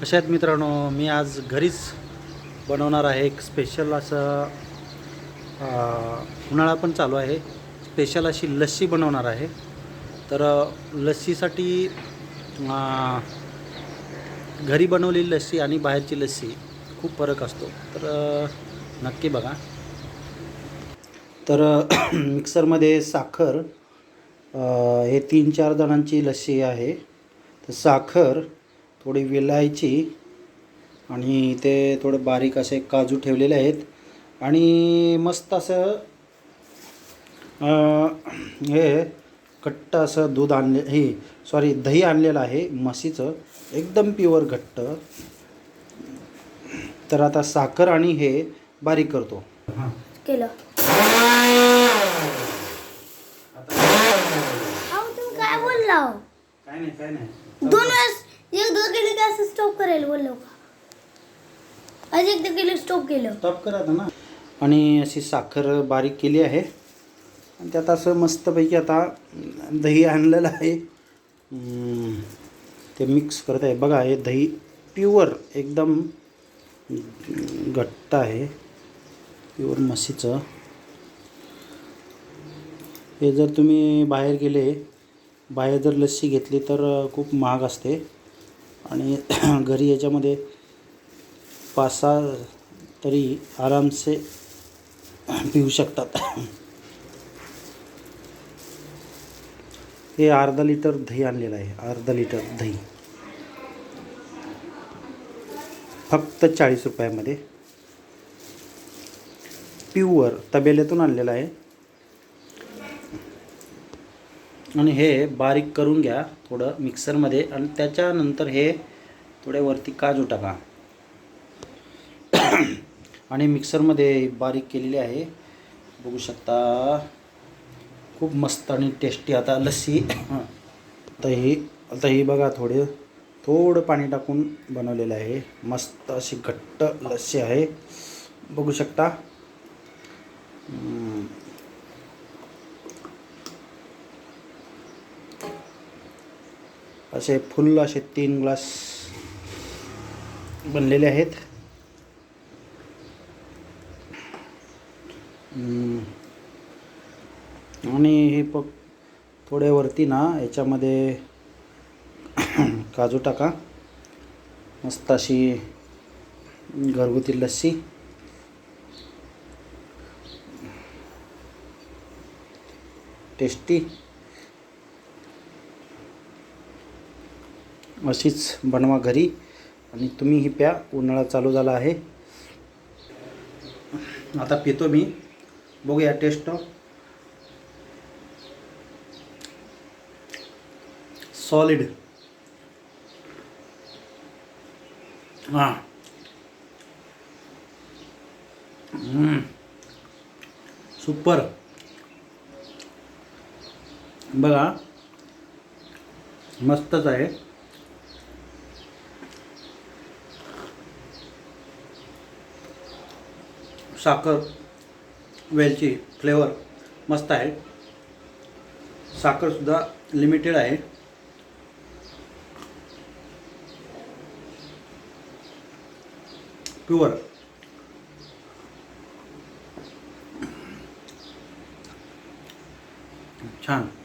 कशा आहेत मित्रांनो? मी आज घरीच बनवणार आहे एक स्पेशल असं उन्हाळा पण चालू आहे. स्पेशल अशी लस्सी बनवणार आहे. तर लस्सीसाठी घरी बनवलेली लस्सी आणि बाहेरची लस्सी खूप फरक असतो. तर नक्की बघा. तर मिक्सरमध्ये साखर हे तीन चार जणांची लस्सी आहे. तर साखर थोडी विलायची आणि ते थोडे बारीक असे काजू ठेवलेले आहेत. आणि मस्त असं अं, हे घट्ट असं दूध आणले हे सॉरी दही आणलेलं आहे म्हशीचं. एकदम प्युअर घट्ट. तर आता साखर आणि हे बारीक करतो. हां. केलं. काय बोलला हो? काय नाही काय नाही. दोन वेळेस केलं असं स्टॉप करायला बोललो का? आज एकदा केलं स्टॉप केलं. स्टॉप करा आता ना. आणि अशी साखर बारीक केली आहे. आणि त्यात असं मस्तपैकी आता दही आणलेलं आहे. ते मिक्स करत आहे. बघा हे दही प्युअर एकदम घट्ट आहे. प्युअर म्हशीचं. हे जर तुम्ही बाहेर गेले बाहेर जर लस्सी घेतली तर खूप महाग असते. आणि घरी याच्यामध्ये पाच सहा तरी आरामसे पिऊ शकतात. हे अर्धा लिटर दही आणलेलं आहे अर्धा लिटर दही. फक्त चाळीस रुपयामध्ये. प्युअर तबेल्यातून आणलेलं आहे. आणि हे बारीक करून घ्या थोडं मिक्सरमध्ये आणि त्याच्यानंतर हे थोडे वरती काजू टाका. आणि मिक्सरमध्ये बारीक केलेली आहे. बघू शकता. खूप मस्त आणि टेस्टी आता लस्सी. आता ही आता ही बघा थोडे थोडं पाणी टाकून बनवलेलं आहे. मस्त अशी घट्ट लस्सी आहे. बघू शकता. असे फुल असे तीन ग्लास बनलेले आहेत. आणि हे प थोडे वरती ना याच्यामध्ये काजू टाका. मस्त अशी घरगुती लस्सी. टेस्टी. अशीच बनवा घरी. आणि तुम्ही ही प्या उन्हाळा चालू झाला आहे. आता पितो मी. बघूया टेस्ट सॉलिड हां. सुपर बघा. मस्तच आहे. साखर वेलची फ्लेवर मस्त आहे. साखरसुद्धा लिमिटेड आहे. प्युअर छान.